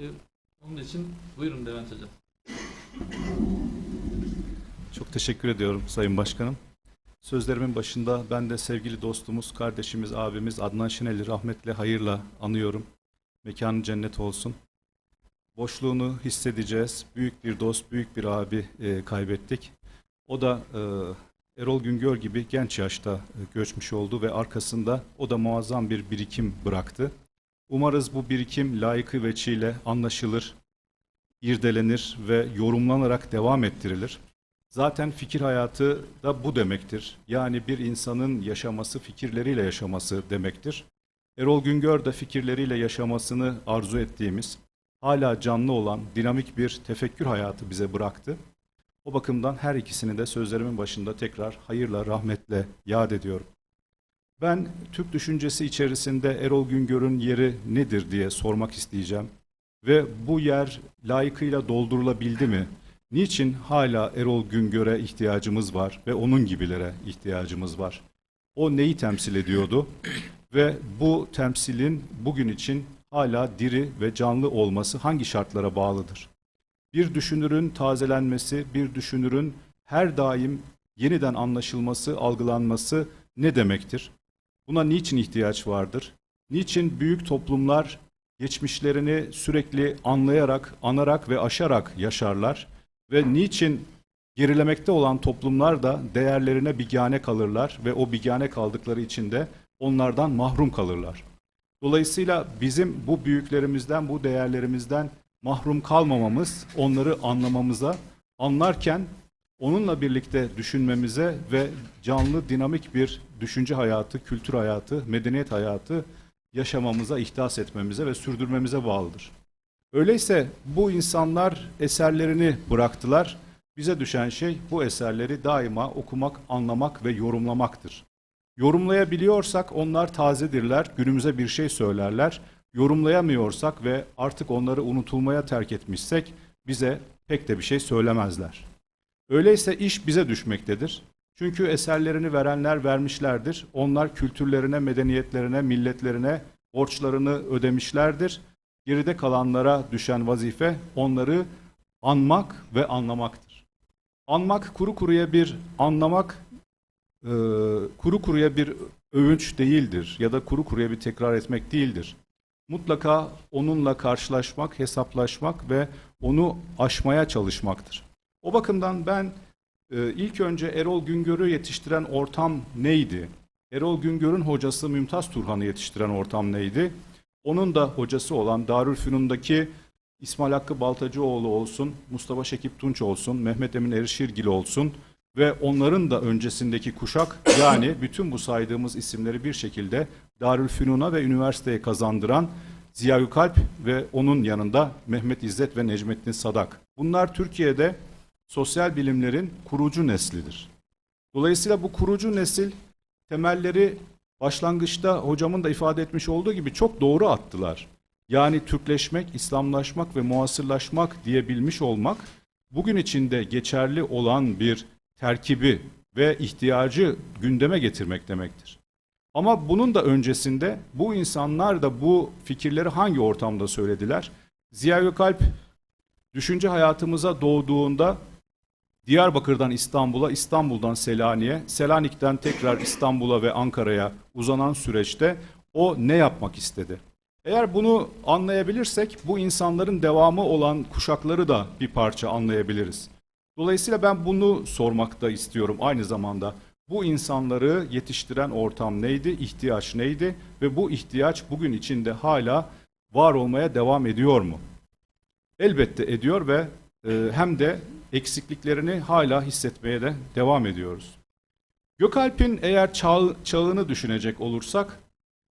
E, onun için buyurun Levent Hocam. Çok teşekkür ediyorum Sayın Başkanım. Sözlerimin başında ben de sevgili dostumuz, kardeşimiz, abimiz Adnan Şenel'i rahmetle, hayırla anıyorum. Mekanı cennet olsun. Boşluğunu hissedeceğiz. Büyük bir dost, büyük bir abi e, kaybettik. O da e, Erol Güngör gibi genç yaşta e, göçmüş oldu ve arkasında o da muazzam bir birikim bıraktı. Umarız bu birikim layıkı veçiyle anlaşılır, irdelenir ve yorumlanarak devam ettirilir. Zaten fikir hayatı da bu demektir. Yani bir insanın yaşaması fikirleriyle yaşaması demektir. Erol Güngör de fikirleriyle yaşamasını arzu ettiğimiz, hala canlı olan dinamik bir tefekkür hayatı bize bıraktı. O bakımdan her ikisini de sözlerimin başında tekrar hayırla, rahmetle yad ediyorum. Ben Türk düşüncesi içerisinde Erol Güngör'ün yeri nedir diye sormak isteyeceğim. Ve bu yer layıkıyla doldurulabildi mi? Niçin hala Erol Güngör'e ihtiyacımız var ve onun gibilere ihtiyacımız var? O neyi temsil ediyordu? Ve bu temsilin bugün için hala diri ve canlı olması hangi şartlara bağlıdır? Bir düşünürün tazelenmesi, bir düşünürün her daim yeniden anlaşılması, algılanması ne demektir? Buna niçin ihtiyaç vardır? Niçin büyük toplumlar geçmişlerini sürekli anlayarak, anarak ve aşarak yaşarlar? Ve niçin gerilemekte olan toplumlar da değerlerine bigane kalırlar ve o bigane kaldıkları için de onlardan mahrum kalırlar? Dolayısıyla bizim bu büyüklerimizden, bu değerlerimizden mahrum kalmamamız, onları anlamamıza, anlarken onunla birlikte düşünmemize ve canlı, dinamik bir düşünce hayatı, kültür hayatı, medeniyet hayatı yaşamamıza, ihdas etmemize ve sürdürmemize bağlıdır. Öyleyse bu insanlar eserlerini bıraktılar. Bize düşen şey bu eserleri daima okumak, anlamak ve yorumlamaktır. Yorumlayabiliyorsak onlar tazedirler, günümüze bir şey söylerler. Yorumlayamıyorsak ve artık onları unutulmaya terk etmişsek bize pek de bir şey söylemezler. Öyleyse iş bize düşmektedir. Çünkü eserlerini verenler vermişlerdir. Onlar kültürlerine, medeniyetlerine, milletlerine borçlarını ödemişlerdir. Geride kalanlara düşen vazife onları anmak ve anlamaktır. Anmak kuru kuruya bir anlamak, e, kuru kuruya bir övünç değildir ya da kuru kuruya bir tekrar etmek değildir. Mutlaka onunla karşılaşmak, hesaplaşmak ve onu aşmaya çalışmaktır. O bakımdan ben e, ilk önce Erol Güngör'ü yetiştiren ortam neydi? Erol Güngör'ün hocası Mümtaz Turhan'ı yetiştiren ortam neydi? Onun da hocası olan Darülfünun'daki İsmail Hakkı Baltacıoğlu olsun, Mustafa Şekip Tunç olsun, Mehmet Emin Erişirgil olsun ve onların da öncesindeki kuşak yani bütün bu saydığımız isimleri bir şekilde Darülfünun'a ve üniversiteye kazandıran Ziya Kalp ve onun yanında Mehmet İzzet ve Necmettin Sadak. Bunlar Türkiye'de sosyal bilimlerin kurucu neslidir. Dolayısıyla bu kurucu nesil temelleri başlangıçta hocamın da ifade etmiş olduğu gibi çok doğru attılar. Yani Türkleşmek, İslamlaşmak ve muasırlaşmak diyebilmiş olmak bugün içinde geçerli olan bir terkibi ve ihtiyacı gündeme getirmek demektir. Ama bunun da öncesinde bu insanlar da bu fikirleri hangi ortamda söylediler? Ziya Gökalp düşünce hayatımıza doğduğunda Diyarbakır'dan İstanbul'a, İstanbul'dan Selanik'e, Selanik'ten tekrar İstanbul'a ve Ankara'ya uzanan süreçte o ne yapmak istedi? Eğer bunu anlayabilirsek bu insanların devamı olan kuşakları da bir parça anlayabiliriz. Dolayısıyla ben bunu sormakta istiyorum aynı zamanda. Bu insanları yetiştiren ortam neydi, ihtiyaç neydi ve bu ihtiyaç bugün içinde hala var olmaya devam ediyor mu? Elbette ediyor ve e, hem de eksikliklerini hala hissetmeye de devam ediyoruz. Gökalp'in eğer çağ, çağını düşünecek olursak,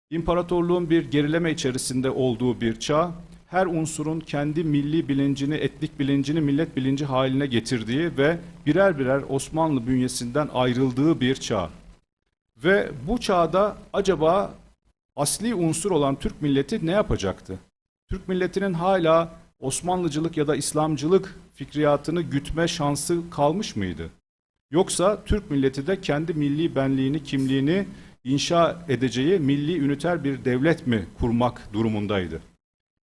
imparatorluğun bir gerileme içerisinde olduğu bir çağ, her unsurun kendi milli bilincini, etnik bilincini millet bilinci haline getirdiği ve birer birer Osmanlı bünyesinden ayrıldığı bir çağ. Ve bu çağda acaba asli unsur olan Türk milleti ne yapacaktı? Türk milletinin hala Osmanlıcılık ya da İslamcılık fikriyatını gütme şansı kalmış mıydı? Yoksa Türk milleti de kendi milli benliğini, kimliğini inşa edeceği milli üniter bir devlet mi kurmak durumundaydı?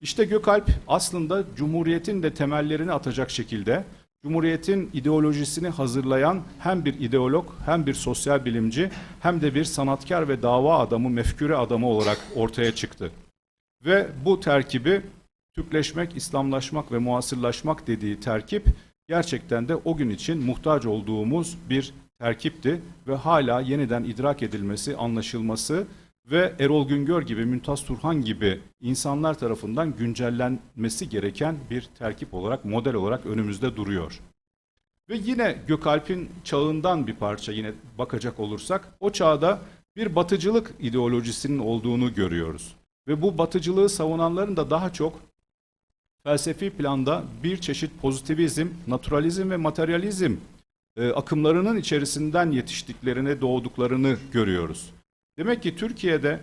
İşte Gökalp aslında Cumhuriyet'in de temellerini atacak şekilde Cumhuriyet'in ideolojisini hazırlayan hem bir ideolog hem bir sosyal bilimci hem de bir sanatkar ve dava adamı, mefküre adamı olarak ortaya çıktı. Ve bu terkibi Türkleşmek, İslamlaşmak ve muasırlaşmak dediği terkip gerçekten de o gün için muhtaç olduğumuz bir terkipti ve hala yeniden idrak edilmesi, anlaşılması ve Erol Güngör gibi, Mümtaz Turhan gibi insanlar tarafından güncellenmesi gereken bir terkip olarak, model olarak önümüzde duruyor. Ve yine Gökalp'in çağından bir parça yine bakacak olursak, o çağda bir batıcılık ideolojisinin olduğunu görüyoruz. Ve bu batıcılığı savunanların da daha çok felsefi planda bir çeşit pozitivizm, naturalizm ve materyalizm e, akımlarının içerisinden yetiştiklerini, doğduklarını görüyoruz. Demek ki Türkiye'de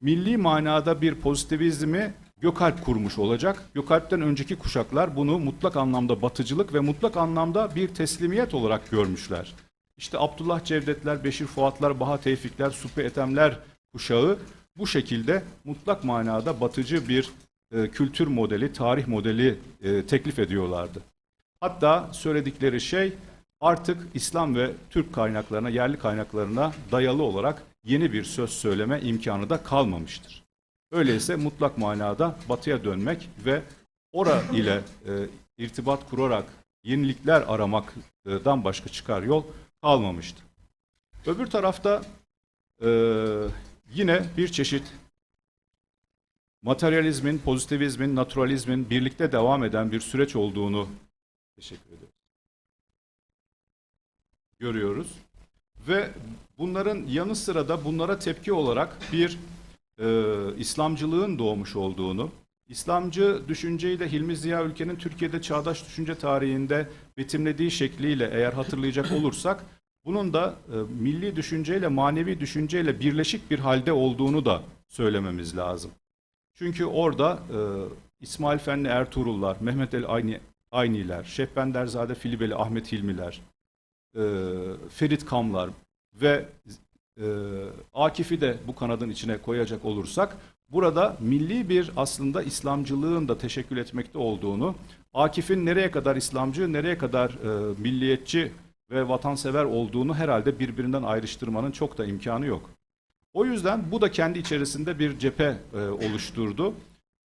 milli manada bir pozitivizmi Gökalp kurmuş olacak. Gökalp'ten önceki kuşaklar bunu mutlak anlamda batıcılık ve mutlak anlamda bir teslimiyet olarak görmüşler. İşte Abdullah Cevdetler, Beşir Fuatlar, Baha Tevfikler, Supi Etemler kuşağı bu şekilde mutlak manada batıcı bir e, kültür modeli, tarih modeli e, teklif ediyorlardı. Hatta söyledikleri şey artık İslam ve Türk kaynaklarına, yerli kaynaklarına dayalı olarak yeni bir söz söyleme imkanı da kalmamıştır. Öyleyse mutlak manada batıya dönmek ve ora ile e, irtibat kurarak yenilikler aramaktan başka çıkar yol kalmamıştı. Öbür tarafta e, yine bir çeşit materyalizmin, pozitivizmin, naturalizmin birlikte devam eden bir süreç olduğunu teşekkür ederim. Görüyoruz. Ve bunların yanı sıra da bunlara tepki olarak bir e, İslamcılığın doğmuş olduğunu, İslamcı düşünceyi de Hilmi Ziya Ülke'nin Türkiye'de çağdaş düşünce tarihinde betimlediği şekliyle eğer hatırlayacak olursak, bunun da e, milli düşünceyle, manevi düşünceyle birleşik bir halde olduğunu da söylememiz lazım. Çünkü orada e, İsmail Fenli Ertuğrullar, Mehmet el Ayni, Ayniler, Şehbenderzade Filibeli Ahmet Hilmiler, e, Ferit Kamlar ve e, Akif'i de bu kanadın içine koyacak olursak burada milli bir aslında İslamcılığın da teşekkül etmekte olduğunu, Akif'in nereye kadar İslamcı, nereye kadar e, milliyetçi ve vatansever olduğunu herhalde birbirinden ayrıştırmanın çok da imkanı yok. O yüzden bu da kendi içerisinde bir cephe e, oluşturdu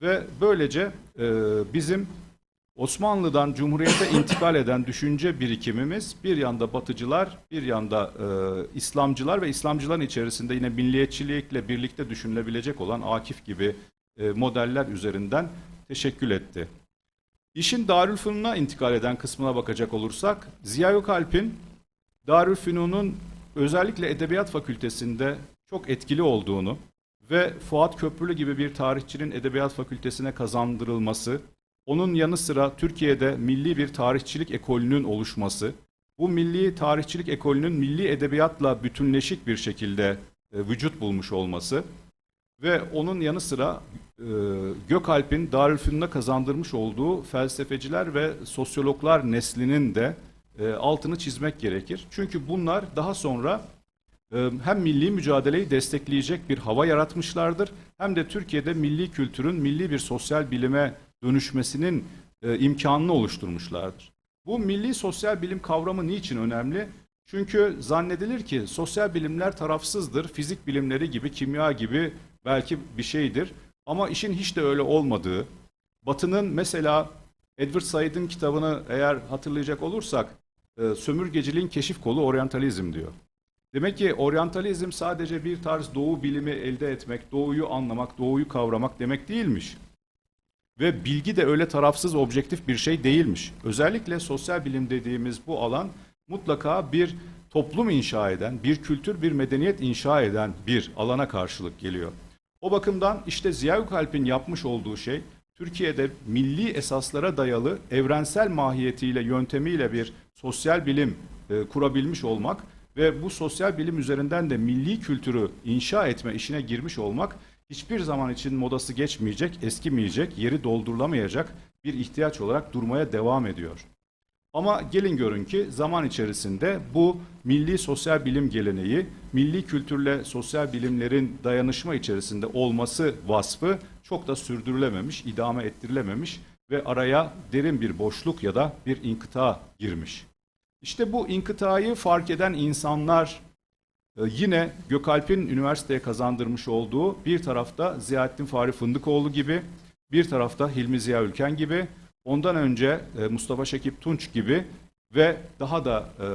ve böylece e, bizim Osmanlı'dan Cumhuriyet'e intikal eden düşünce birikimimiz bir yanda Batıcılar, bir yanda e, İslamcılar ve İslamcıların içerisinde yine milliyetçilikle birlikte düşünülebilecek olan Akif gibi e, modeller üzerinden teşekkül etti. İşin Darülfünun'a intikal eden kısmına bakacak olursak, Ziya Gökalp'in Darülfünun'un özellikle Edebiyat Fakültesinde çok etkili olduğunu ve Fuat Köprülü gibi bir tarihçinin Edebiyat Fakültesine kazandırılması, onun yanı sıra Türkiye'de milli bir tarihçilik ekolünün oluşması, bu milli tarihçilik ekolünün milli edebiyatla bütünleşik bir şekilde e, vücut bulmuş olması ve onun yanı sıra e, Gökalp'in Darülfünun'a kazandırmış olduğu felsefeciler ve sosyologlar neslinin de e, altını çizmek gerekir. Çünkü bunlar daha sonra hem milli mücadeleyi destekleyecek bir hava yaratmışlardır hem de Türkiye'de milli kültürün milli bir sosyal bilime dönüşmesinin e, imkanını oluşturmuşlardır. Bu milli sosyal bilim kavramı niçin önemli? Çünkü zannedilir ki sosyal bilimler tarafsızdır, fizik bilimleri gibi, kimya gibi belki bir şeydir. Ama işin hiç de öyle olmadığı, Batı'nın mesela Edward Said'in kitabını eğer hatırlayacak olursak, e, sömürgeciliğin keşif kolu oryantalizm diyor. Demek ki oryantalizm sadece bir tarz doğu bilimi elde etmek, doğuyu anlamak, doğuyu kavramak demek değilmiş. Ve bilgi de öyle tarafsız, objektif bir şey değilmiş. Özellikle sosyal bilim dediğimiz bu alan mutlaka bir toplum inşa eden, bir kültür, bir medeniyet inşa eden bir alana karşılık geliyor. O bakımdan işte Ziya Gökalp'in yapmış olduğu şey, Türkiye'de milli esaslara dayalı evrensel mahiyetiyle, yöntemiyle bir sosyal bilim e, kurabilmiş olmak ve bu sosyal bilim üzerinden de milli kültürü inşa etme işine girmiş olmak hiçbir zaman için modası geçmeyecek, eskimeyecek, yeri doldurulamayacak bir ihtiyaç olarak durmaya devam ediyor. Ama gelin görün ki zaman içerisinde bu milli sosyal bilim geleneği, milli kültürle sosyal bilimlerin dayanışma içerisinde olması vasfı çok da sürdürülememiş, idame ettirilememiş ve araya derin bir boşluk ya da bir inkıta girmiş. İşte bu inkıtayı fark eden insanlar e, yine Gökalp'in üniversiteye kazandırmış olduğu bir tarafta Ziyaettin Fahri Fındıkoğlu gibi, bir tarafta Hilmi Ziya Ülken gibi, ondan önce e, Mustafa Şekip Tunç gibi ve daha da e,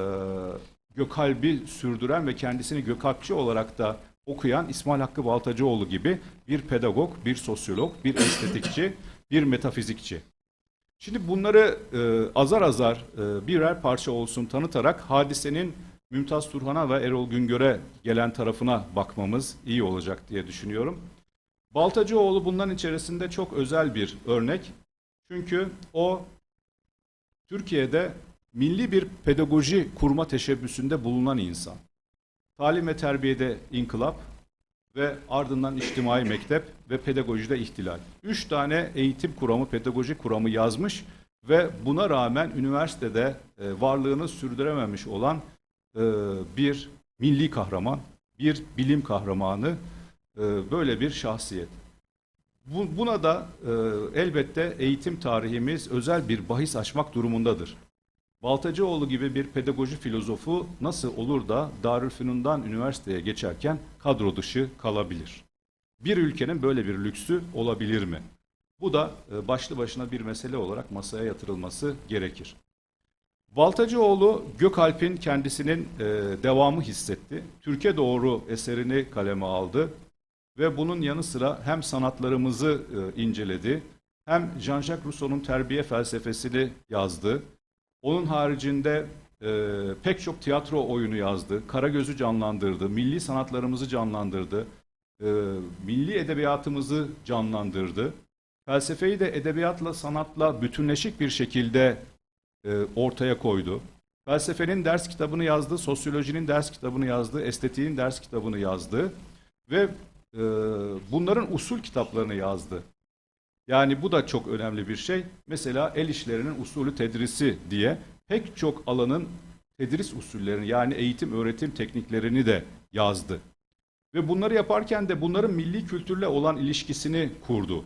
Gökalp'i sürdüren ve kendisini Gökalpçı olarak da okuyan İsmail Hakkı Baltacıoğlu gibi bir pedagog, bir sosyolog, bir estetikçi, bir metafizikçi. Şimdi bunları e, azar azar e, birer parça olsun tanıtarak hadisenin Mümtaz Turhan'a ve Erol Güngör'e gelen tarafına bakmamız iyi olacak diye düşünüyorum. Baltacıoğlu bunların içerisinde çok özel bir örnek. Çünkü o Türkiye'de milli bir pedagoji kurma teşebbüsünde bulunan insan. Talim ve terbiyede inkılap ve ardından içtimai mektep ve pedagojide ihtilal. Üç tane eğitim kuramı, pedagoji kuramı yazmış ve buna rağmen üniversitede e, varlığını sürdürememiş olan e, bir milli kahraman, bir bilim kahramanı, e, böyle bir şahsiyet. Bu- Buna da elbette eğitim tarihimiz özel bir bahis açmak durumundadır. Baltacıoğlu gibi bir pedagoji filozofu nasıl olur da Darülfünun'dan üniversiteye geçerken kadro dışı kalabilir? Bir ülkenin böyle bir lüksü olabilir mi? Bu da e, başlı başına bir mesele olarak masaya yatırılması gerekir. Baltacıoğlu Gökalp'in kendisinin e, devamı hissetti. Türkiye Doğru eserini kaleme aldı ve bunun yanı sıra hem sanatlarımızı e, inceledi hem Jean-Jacques Rousseau'nun terbiye felsefesini yazdı. Onun haricinde e, pek çok tiyatro oyunu yazdı, Karagöz'ü canlandırdı, milli sanatlarımızı canlandırdı, e, milli edebiyatımızı canlandırdı. Felsefeyi de edebiyatla, sanatla bütünleşik bir şekilde e, ortaya koydu. Felsefenin ders kitabını yazdı, sosyolojinin ders kitabını yazdı, estetiğin ders kitabını yazdı ve e, bunların usul kitaplarını yazdı. Yani bu da çok önemli bir şey. Mesela el işlerinin usulü tedrisi diye pek çok alanın tedris usullerini yani eğitim öğretim tekniklerini de yazdı. Ve bunları yaparken de bunların milli kültürle olan ilişkisini kurdu.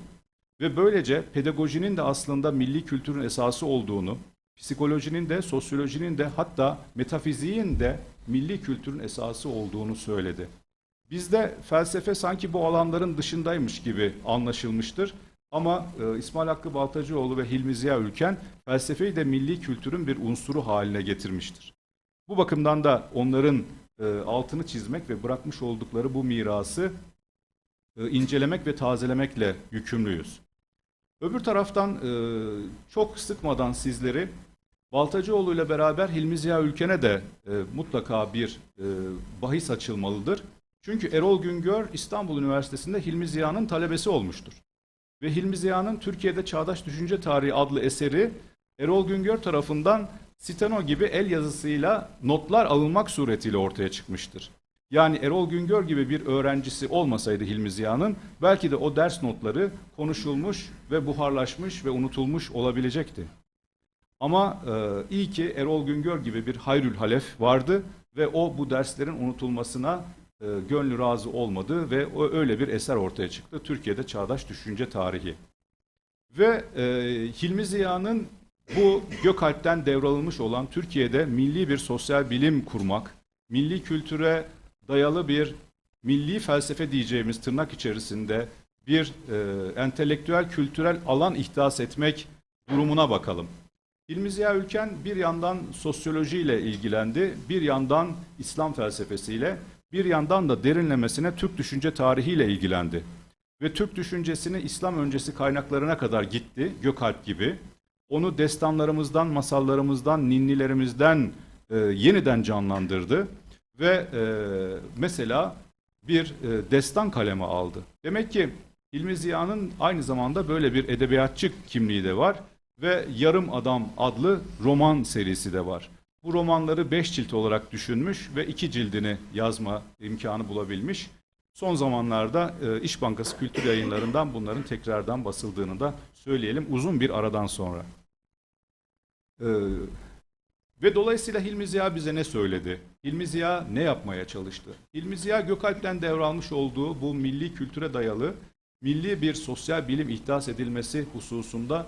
Ve böylece pedagojinin de aslında milli kültürün esası olduğunu, psikolojinin de, sosyolojinin de hatta metafiziğin de milli kültürün esası olduğunu söyledi. Bizde felsefe sanki bu alanların dışındaymış gibi anlaşılmıştır. Ama e, İsmail Hakkı Baltacıoğlu ve Hilmi Ziya Ülken felsefeyi de milli kültürün bir unsuru haline getirmiştir. Bu bakımdan da onların e, altını çizmek ve bırakmış oldukları bu mirası e, incelemek ve tazelemekle yükümlüyüz. Öbür taraftan e, çok sıkmadan sizleri Baltacıoğlu ile beraber Hilmi Ziya Ülken'e de e, mutlaka bir e, bahis açılmalıdır. Çünkü Erol Güngör İstanbul Üniversitesi'nde Hilmi Ziya'nın talebesi olmuştur. Ve Hilmi Ziya'nın Türkiye'de Çağdaş Düşünce Tarihi adlı eseri Erol Güngör tarafından steno gibi el yazısıyla notlar alınmak suretiyle ortaya çıkmıştır. Yani Erol Güngör gibi bir öğrencisi olmasaydı Hilmi Ziya'nın belki de o ders notları konuşulmuş ve buharlaşmış ve unutulmuş olabilecekti. Ama e, iyi ki Erol Güngör gibi bir hayrül halef vardı ve o bu derslerin unutulmasına e, gönlü razı olmadı ve o öyle bir eser ortaya çıktı. Türkiye'de Çağdaş Düşünce Tarihi. Ve e, Hilmi Ziya'nın bu Gökalp'ten devralınmış olan Türkiye'de milli bir sosyal bilim kurmak, milli kültüre dayalı bir milli felsefe diyeceğimiz tırnak içerisinde bir e, entelektüel kültürel alan ihdas etmek durumuna bakalım. Hilmi Ziya Ülken bir yandan sosyolojiyle ilgilendi, bir yandan İslam felsefesiyle, bir yandan da derinlemesine Türk düşünce tarihiyle ilgilendi. Ve Türk düşüncesini İslam öncesi kaynaklarına kadar gitti, Gökalp gibi. Onu destanlarımızdan, masallarımızdan, ninnilerimizden e, yeniden canlandırdı. Ve e, mesela bir e, destan kaleme aldı. Demek ki Hilmi Ziya'nın aynı zamanda böyle bir edebiyatçı kimliği de var ve Yarım Adam adlı roman serisi de var. Bu romanları beş cilt olarak düşünmüş ve iki cildini yazma imkanı bulabilmiş. Son zamanlarda e, İş Bankası Kültür Yayınlarından bunların tekrardan basıldığını da söyleyelim uzun bir aradan sonra. E, Ve dolayısıyla Hilmi Ziya bize ne söyledi? Hilmi Ziya ne yapmaya çalıştı? Hilmi Ziya Gökalp'ten devralmış olduğu bu milli kültüre dayalı milli bir sosyal bilim ihdas edilmesi hususunda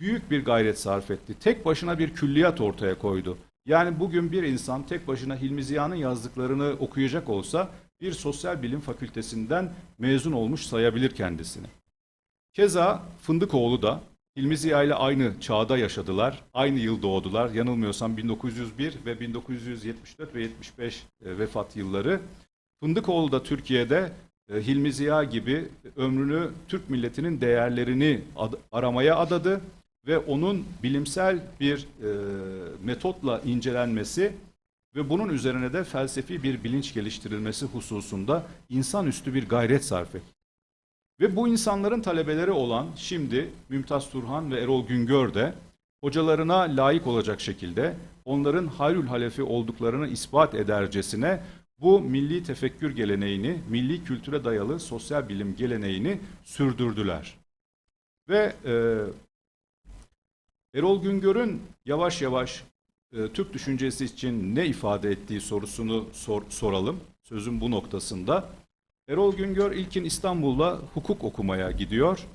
büyük bir gayret sarf etti. Tek başına bir külliyat ortaya koydu. Yani bugün bir insan tek başına Hilmi Ziya'nın yazdıklarını okuyacak olsa bir sosyal bilim fakültesinden mezun olmuş sayabilir kendisini. Keza Fındıkoğlu da Hilmi Ziya ile aynı çağda yaşadılar. Aynı yıl doğdular. Yanılmıyorsam 1901 ve 1974 ve 75 e, vefat yılları. Fındıkoğlu da Türkiye'de e, Hilmi Ziya gibi ömrünü Türk milletinin değerlerini aramaya adadı ve onun bilimsel bir e, metotla incelenmesi ve bunun üzerine de felsefi bir bilinç geliştirilmesi hususunda insanüstü bir gayret sarf etti. Ve bu insanların talebeleri olan şimdi Mümtaz Turhan ve Erol Güngör de hocalarına layık olacak şekilde onların hayrül halefi olduklarını ispat edercesine bu milli tefekkür geleneğini, milli kültüre dayalı sosyal bilim geleneğini sürdürdüler. Ve e, Erol Güngör'ün yavaş yavaş e, Türk düşüncesi için ne ifade ettiği sorusunu sor- soralım. Sözün bu noktasında. Erol Güngör ilkin İstanbul'da hukuk okumaya gidiyor.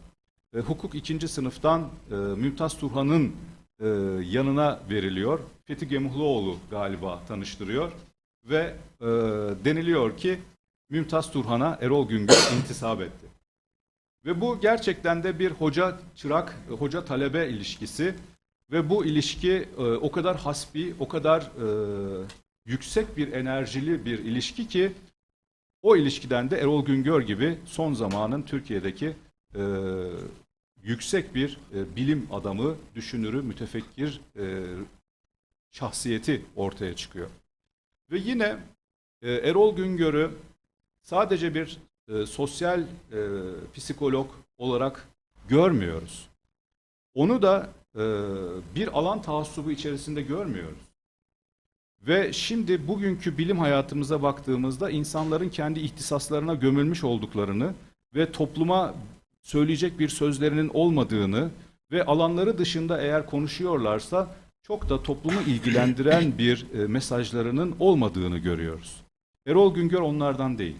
E, hukuk ikinci sınıftan e, Mümtaz Turhan'ın e, yanına veriliyor. Fethi Gemuhluoğlu galiba tanıştırıyor. Ve e, deniliyor ki Mümtaz Turhan'a Erol Güngör intisap etti. Ve bu gerçekten de bir hoca çırak, hoca talebe ilişkisi ve bu ilişki e, o kadar hasbi, o kadar e, yüksek bir enerjili bir ilişki ki o ilişkiden de Erol Güngör gibi son zamanın Türkiye'deki e, yüksek bir e, bilim adamı, düşünürü, mütefekkir e, şahsiyeti ortaya çıkıyor. Ve yine e, Erol Güngör'ü sadece bir e, sosyal e, psikolog olarak görmüyoruz. Onu da e, bir alan taassubu içerisinde görmüyoruz. Ve şimdi bugünkü bilim hayatımıza baktığımızda insanların kendi ihtisaslarına gömülmüş olduklarını ve topluma söyleyecek bir sözlerinin olmadığını ve alanları dışında eğer konuşuyorlarsa çok da toplumu ilgilendiren bir e, mesajlarının olmadığını görüyoruz. Erol Güngör onlardan değil.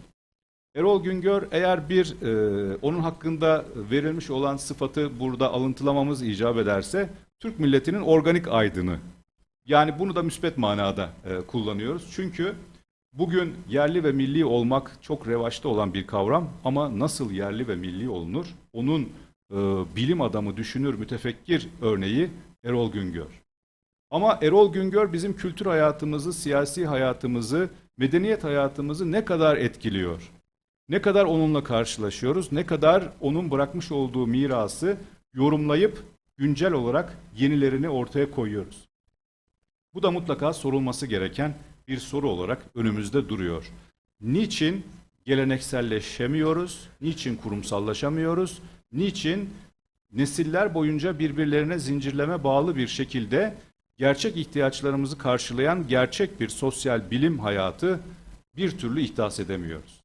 Erol Güngör eğer bir e, onun hakkında verilmiş olan sıfatı burada alıntılamamız icap ederse Türk milletinin organik aydını. Yani bunu da müspet manada e, kullanıyoruz. Çünkü bugün yerli ve milli olmak çok revaçta olan bir kavram ama nasıl yerli ve milli olunur? Onun e, bilim adamı, düşünür, mütefekkir örneği Erol Güngör. Ama Erol Güngör bizim kültür hayatımızı, siyasi hayatımızı, medeniyet hayatımızı ne kadar etkiliyor? Ne kadar onunla karşılaşıyoruz, ne kadar onun bırakmış olduğu mirası yorumlayıp güncel olarak yenilerini ortaya koyuyoruz. Bu da mutlaka sorulması gereken bir soru olarak önümüzde duruyor. Niçin gelenekselleşemiyoruz? Niçin kurumsallaşamıyoruz? Niçin nesiller boyunca birbirlerine zincirleme bağlı bir şekilde gerçek ihtiyaçlarımızı karşılayan gerçek bir sosyal bilim hayatı bir türlü ihdas edemiyoruz?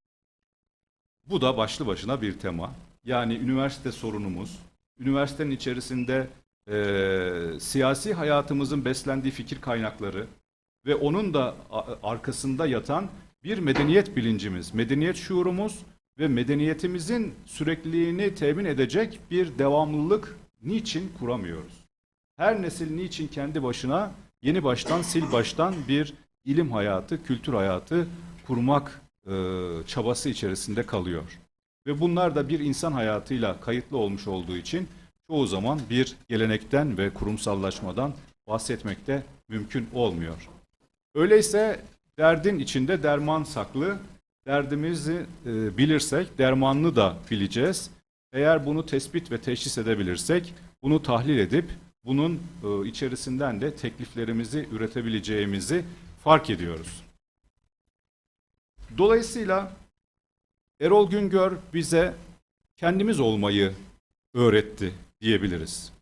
Bu da başlı başına bir tema. Yani üniversite sorunumuz, üniversitenin içerisinde eee, siyasi hayatımızın beslendiği fikir kaynakları ve onun da arkasında yatan bir medeniyet bilincimiz, medeniyet şuurumuz ve medeniyetimizin sürekliliğini temin edecek bir devamlılık niçin kuramıyoruz? Her nesil niçin kendi başına yeni baştan sil baştan bir ilim hayatı, kültür hayatı kurmak e, çabası içerisinde kalıyor. Ve bunlar da bir insan hayatıyla kayıtlı olmuş olduğu için çoğu zaman bir gelenekten ve kurumsallaşmadan bahsetmekte mümkün olmuyor. Öyleyse derdin içinde derman saklı. Derdimizi e, bilirsek dermanını da bileceğiz. Eğer bunu tespit ve teşhis edebilirsek bunu tahlil edip bunun e, içerisinden de tekliflerimizi üretebileceğimizi fark ediyoruz. Dolayısıyla Erol Güngör bize kendimiz olmayı öğretti diyebiliriz.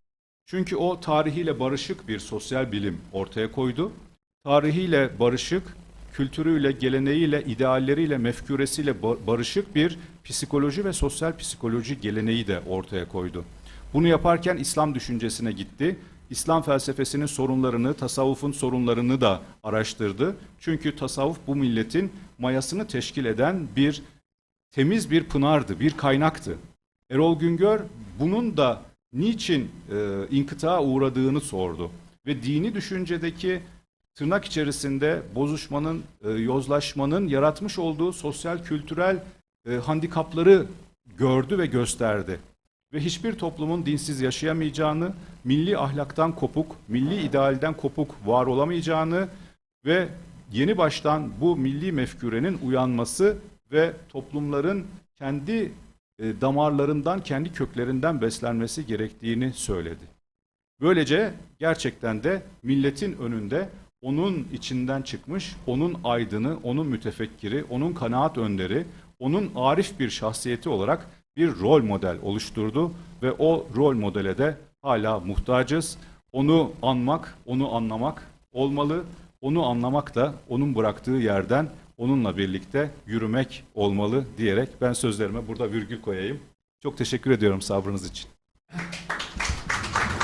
Çünkü o tarihiyle barışık bir sosyal bilim ortaya koydu. Tarihiyle barışık, kültürüyle, geleneğiyle, idealleriyle, mefküresiyle ba- barışık bir psikoloji ve sosyal psikoloji geleneği de ortaya koydu. Bunu yaparken İslam düşüncesine gitti. İslam felsefesinin sorunlarını, tasavvufun sorunlarını da araştırdı. Çünkü tasavvuf bu milletin mayasını teşkil eden bir temiz bir pınardı, bir kaynaktı. Erol Güngör bunun da niçin e, inkıtağa uğradığını sordu. Ve dini düşüncedeki tırnak içerisinde bozuşmanın, e, yozlaşmanın yaratmış olduğu sosyal kültürel e, handikapları gördü ve gösterdi. Ve hiçbir toplumun dinsiz yaşayamayacağını, milli ahlaktan kopuk, milli idealden kopuk var olamayacağını ve yeni baştan bu milli mefkürenin uyanması ve toplumların kendi e, damarlarından, kendi köklerinden beslenmesi gerektiğini söyledi. Böylece gerçekten de milletin önünde onun içinden çıkmış, onun aydını, onun mütefekkiri, onun kanaat önderi, onun arif bir şahsiyeti olarak bir rol model oluşturdu ve o rol modele de hala muhtacız. Onu anmak, onu anlamak olmalı. Onu anlamak da onun bıraktığı yerden onunla birlikte yürümek olmalı diyerek ben sözlerime burada virgül koyayım. Çok teşekkür ediyorum sabrınız için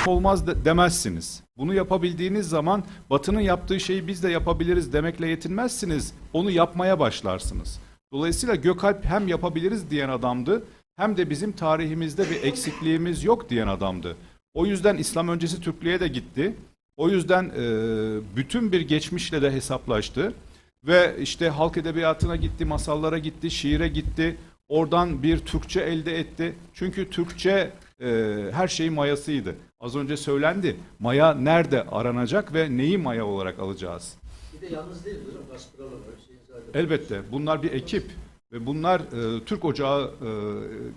olmaz de- demezsiniz. Bunu yapabildiğiniz zaman Batı'nın yaptığı şeyi biz de yapabiliriz demekle yetinmezsiniz. Onu yapmaya başlarsınız. Dolayısıyla Gökalp hem yapabiliriz diyen adamdı hem de bizim tarihimizde bir eksikliğimiz yok diyen adamdı. O yüzden İslam öncesi Türklüğe de gitti. O yüzden e, bütün bir geçmişle de hesaplaştı. Ve işte halk edebiyatına gitti, masallara gitti, şiire gitti. Oradan bir Türkçe elde etti. Çünkü Türkçe e, her şeyin mayasıydı. Az önce söylendi. Maya nerede aranacak ve neyi maya olarak alacağız? Bir de yalnız değil hocam. Elbette bunlar bir ekip ve bunlar e, Türk Ocağı e,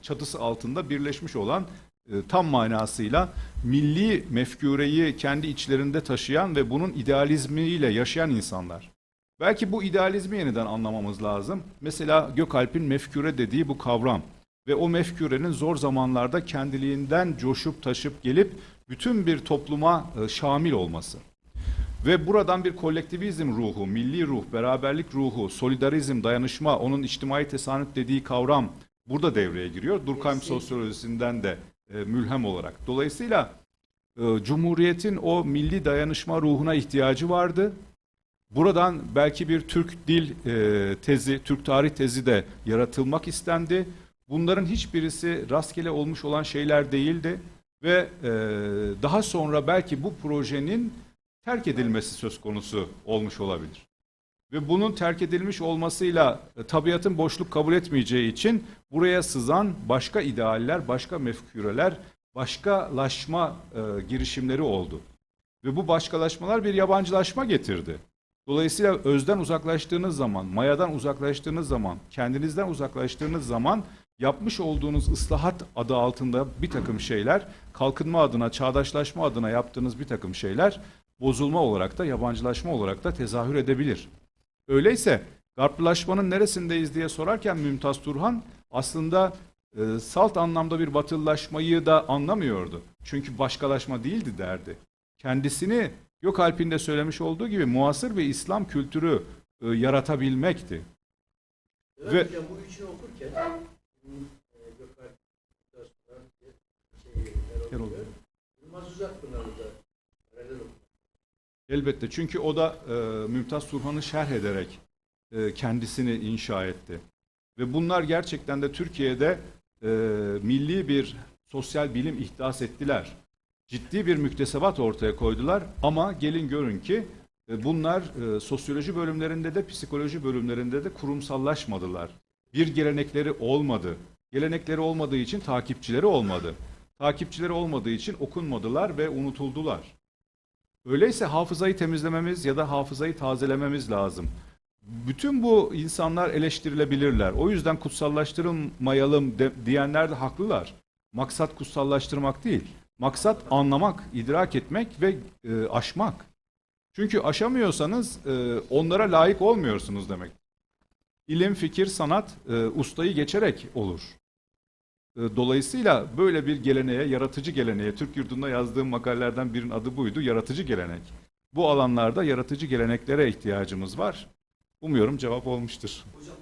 çatısı altında birleşmiş olan e, tam manasıyla milli mefkureyi kendi içlerinde taşıyan ve bunun idealizmiyle yaşayan insanlar. Belki bu idealizmi yeniden anlamamız lazım. Mesela Gökalp'in mefkure dediği bu kavram ve o mefkurenin zor zamanlarda kendiliğinden coşup taşıp gelip bütün bir topluma e, şamil olması. Ve buradan bir kolektivizm ruhu, milli ruh, beraberlik ruhu, solidarizm, dayanışma, onun içtimai tesanüt dediği kavram burada devreye giriyor. Durkheim sosyolojisinden de e, mülhem olarak. Dolayısıyla e, Cumhuriyet'in o milli dayanışma ruhuna ihtiyacı vardı. Buradan belki bir Türk dil e, tezi, Türk tarih tezi de yaratılmak istendi. Bunların hiçbirisi rastgele olmuş olan şeyler değildi ve e, daha sonra belki bu projenin terk edilmesi söz konusu olmuş olabilir. Ve bunun terk edilmiş olmasıyla e, tabiatın boşluk kabul etmeyeceği için buraya sızan başka idealler, başka mefkureler, başkalaşma e, girişimleri oldu. Ve bu başkalaşmalar bir yabancılaşma getirdi. Dolayısıyla özden uzaklaştığınız zaman, mayadan uzaklaştığınız zaman, kendinizden uzaklaştığınız zaman yapmış olduğunuz ıslahat adı altında bir takım şeyler, kalkınma adına, çağdaşlaşma adına yaptığınız bir takım şeyler bozulma olarak da, yabancılaşma olarak da tezahür edebilir. Öyleyse Garplılaşmanın neresindeyiz diye sorarken Mümtaz Turhan aslında e, salt anlamda bir batılılaşmayı da anlamıyordu. Çünkü başkalaşma değildi derdi. Kendisini Gökalp'in de söylemiş olduğu gibi muasır bir İslam kültürü e, yaratabilmekti. Evet Ve- hocam bu üçünü okurken e, Gökalp, Gaspıralı, şey, Erol Erol. Yılmaz okuyor. Elbette çünkü o da e, Mümtaz Turhan'ı şerh ederek e, kendisini inşa etti. Ve bunlar gerçekten de Türkiye'de e, milli bir sosyal bilim ihdas ettiler. Ciddi bir müktesebat ortaya koydular ama gelin görün ki e, bunlar e, sosyoloji bölümlerinde de psikoloji bölümlerinde de kurumsallaşmadılar. Bir gelenekleri olmadı. Gelenekleri olmadığı için takipçileri olmadı. Takipçileri olmadığı için okunmadılar ve unutuldular. Öyleyse hafızayı temizlememiz ya da hafızayı tazelememiz lazım. Bütün bu insanlar eleştirilebilirler. O yüzden kutsallaştırılmayalım de, diyenler de haklılar. Maksat kutsallaştırmak değil. Maksat anlamak, idrak etmek ve e, aşmak. Çünkü aşamıyorsanız e, onlara layık olmuyorsunuz demek. İlim, fikir, sanat e, ustayı geçerek olur. E, Dolayısıyla böyle bir geleneğe, yaratıcı geleneğe, Türk yurdunda yazdığım makalelerden birinin adı buydu, yaratıcı gelenek. Bu alanlarda yaratıcı geleneklere ihtiyacımız var. Umuyorum cevap olmuştur. Hocam